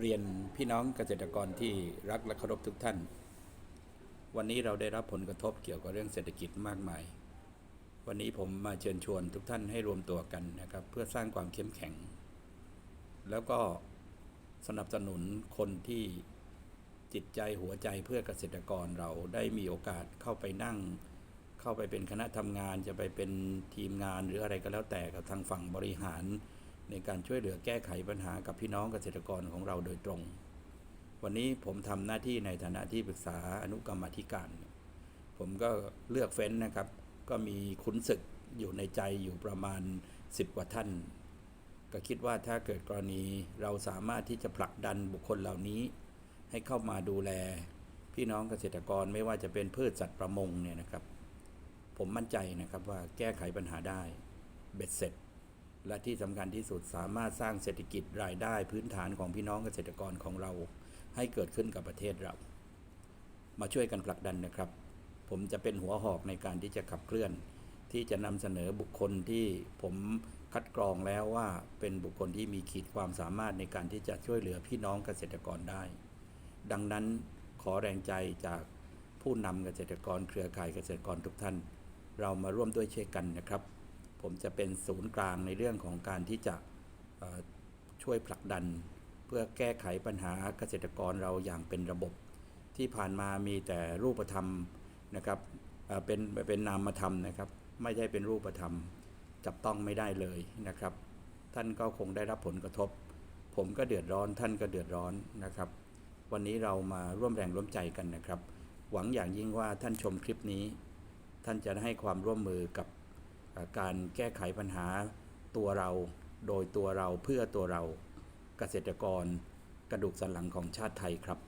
เรียนพี่น้องเกษตรกรที่รักและเคารพทุกท่าน วันนี้เราได้รับผลกระทบเกี่ยวกับเรื่องเศรษฐกิจมากมาย วันนี้ผมมาเชิญชวนทุกท่านให้รวมตัวกันนะครับ เพื่อสร้างความเข้มแข็ง แล้วก็สนับสนุนคนที่จิตใจหัวใจเพื่อเกษตรกรเราได้มีโอกาสเข้าไปนั่ง เข้าไปเป็นคณะทำงานจะไปเป็นทีมงานหรืออะไรก็แล้วแต่กับทางฝั่งบริหาร ในการช่วยเหลือแก้ไขปัญหากับพี่น้องเกษตรกรของเราโดยตรง วันนี้ผมทำหน้าที่ในฐานะที่ปรึกษาอนุกรรมธิการ ผมก็เลือกเฟ้นนะครับ ก็มีขุนศึกอยู่ในใจอยู่ประมาณ 10 กว่าท่าน ก็คิดว่าถ้าเกิดกรณีเราสามารถที่จะผลักดันบุคคลเหล่านี้ ให้เข้ามาดูแล พี่น้องเกษตรกรไม่ว่าจะเป็นพืชสัตว์ประมงเนี่ยนะครับ ผมมั่นใจนะครับว่าแก้ไขปัญหาได้เบ็ดเสร็จ และที่สำคัญที่สุดสามารถสร้างเศรษฐกิจรายได้พื้นฐานของพี่น้องเกษตรกรของเรา ให้เกิดขึ้นกับประเทศเรา มาช่วยกันผลักดันนะครับ ผมจะเป็นหัวหอกในการที่จะขับเคลื่อน ที่จะนำเสนอบุคคลที่ผมคัดกรองแล้วว่าเป็นบุคคลที่มีขีดความสามารถในการที่จะช่วยเหลือพี่น้องเกษตรกรได้ ดังนั้นขอแรงใจจากผู้นำเกษตรกรเครือข่ายเกษตรกรทุกท่าน เรามาร่วมด้วยช่วยกันนะครับ ผมจะเป็นศูนย์กลางในเรื่องของการที่จะช่วยผลักดัน เพื่อแก้ไขปัญหาเกษตรกรเราอย่างเป็นระบบ ที่ผ่านมามีแต่รูปธรรมนะครับเป็นเป็นนามธรรมนะครับ ไม่ใช่เป็นรูปธรรม จับต้องไม่ได้เลยนะครับ ท่านก็คงได้รับผลกระทบ ผมก็เดือดร้อนท่านก็เดือดร้อนนะครับ วันนี้เรามาร่วมแรงร่วมใจกันนะครับ หวังอย่างยิ่งว่าท่านชมคลิปนี้ ท่านจะให้ความร่วมมือกับ การแก้ไขปัญหาตัวเรา โดยตัวเราเพื่อตัวเราเกษตรกร กระดูกสันหลังของชาติไทยครับ